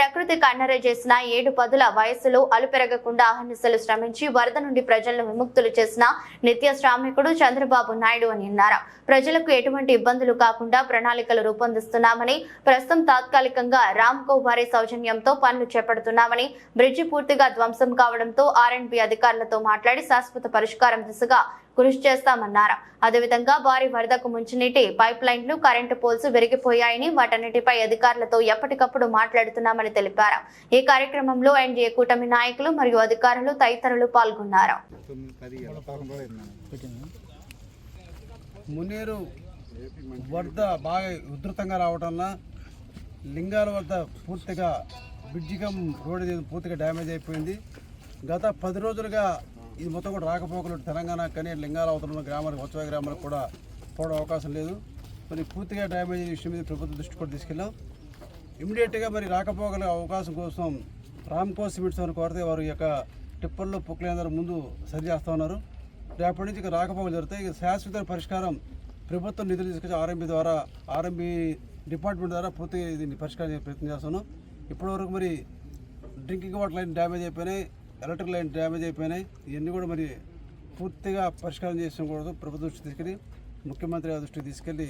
ప్రకృతి కన్నర చేసిన ఏడు పదుల వయస్సులో అలుపెరగకుండా అహర్నిశలు శ్రమించి వరద నుండి ప్రజలను విముక్తులు చేసిన నిత్య శ్రామికుడు చంద్రబాబు నాయుడు అని అన్నారు. ప్రజలకు ఎటువంటి ఇబ్బందులు కాకుండా ప్రణాళికలు రూపొందిస్తున్నామని ప్రస్తుతం తాత్కాలికంగా రామ్కో వారి సౌజన్యంతో పనులు చేపడుతున్నామని బ్రిడ్జి పూర్తిగా ధ్వంసం కావడంతో ఆర్ఎండ్బి అధికారులతో మాట్లాడి శాశ్వత పరిష్కారం దిశగా కృషి చేస్తామన్నారు. అదేవిధంగా భారీ వరదకు ముంచునీటి పైప్ లైన్లు కరెంటు పోల్స్ విరిగిపోయాయని వాటన్నిటిపై అధికారులతో ఎప్పటికప్పుడు మాట్లాడుతున్నామని తెలిపారు. ఈ కార్యక్రమంలో ఎన్డీఏ కూటమి నాయకులు మరియు అధికారులు తదితరులు పాల్గొన్నారు. మునేరు వరద బాగా ఉధృతంగా రావడం లింగాల వద్ద పూర్తిగా బ్రిడ్జిగం రోడ్ పూర్తిగా డ్యామేజ్ అయిపోయింది. గత పది రోజులుగా ఇది మొత్తం కూడా రాకపోకలు తెలంగాణ కానీ లింగాల అవతరంలో ఉన్న గ్రామాలకు వచ్చే గ్రామాలకు కూడా పోవడం అవకాశం లేదు. మరి పూర్తిగా డ్యామేజ్ అయిన విషయం మీద ప్రభుత్వం దృష్టి కూడా తీసుకెళ్ళాం. ఇమీడియట్గా మరి రాకపోకల అవకాశం కోసం రామ్కో సిమెంట్స్ అని కోరితే వారు యొక్క టిప్పర్లు పొక్కులందరూ ముందు సరి చేస్తూ ఉన్నారు. రేపటి నుంచి ఇక రాకపోకలు జరుగుతాయి. ఇక శాశ్వత పరిష్కారం ప్రభుత్వం నిధులు తీసుకొచ్చి ఆర్ఎంబి ద్వారా ఆర్ఎంబి డిపార్ట్మెంట్ ద్వారా పూర్తిగా దీన్ని పరిష్కారం చేసే ప్రయత్నం చేస్తున్నాం. ఇప్పటివరకు మరి డ్రింకింగ్ వాటర్ లైన్ డ్యామేజ్ అయిపోయినాయి. ఎలక్ట్రిక్ లైన్ డ్యామేజ్ అయిపోయినాయి. ఇవన్నీ కూడా మరి పూర్తిగా పరిష్కారం చేసిన కూడా ప్రభుత్వ దృష్టి తీసుకెళ్ళి ముఖ్యమంత్రి గారి దృష్టికి తీసుకెళ్ళి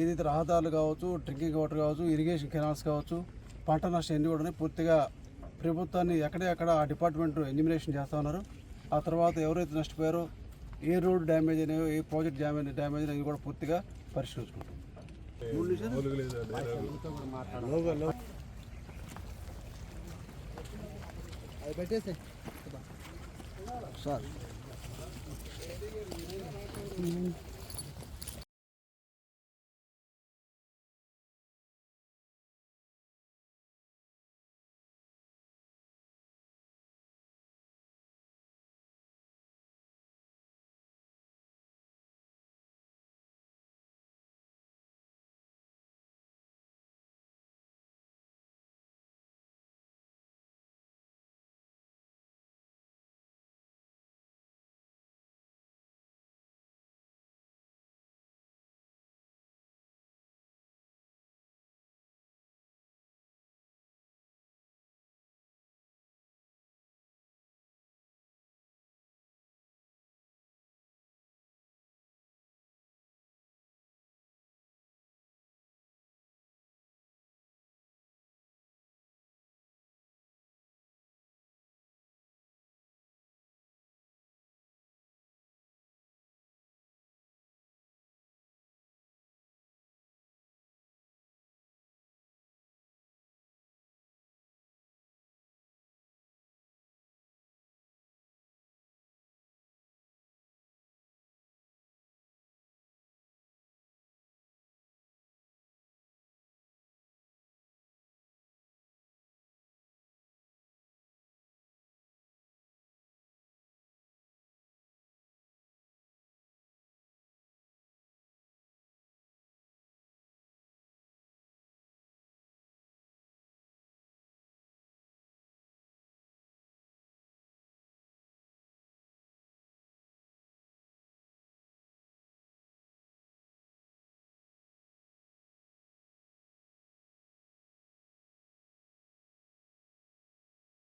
ఏదైతే రహదారులు కావచ్చు డ్రింకింగ్ వాటర్ కావచ్చు ఇరిగేషన్ కెనాల్స్ కావచ్చు పంట నష్టం ఎన్ని కూడా ఉన్నాయి. పూర్తిగా ప్రభుత్వాన్ని ఎక్కడే అక్కడ ఆ డిపార్ట్మెంట్ ఎన్యూమినేషన్ చేస్తూ ఉన్నారు. ఆ తర్వాత ఎవరైతే నష్టపోయారో ఏ రోడ్ డ్యామేజ్ అయినాయో ఏ ప్రాజెక్ట్ డ్యామేజ్ డ్యామేజ్ అయినా కూడా పూర్తిగా పరిష్కరించుకుంటాం. అది పెట్టేసి. సార్.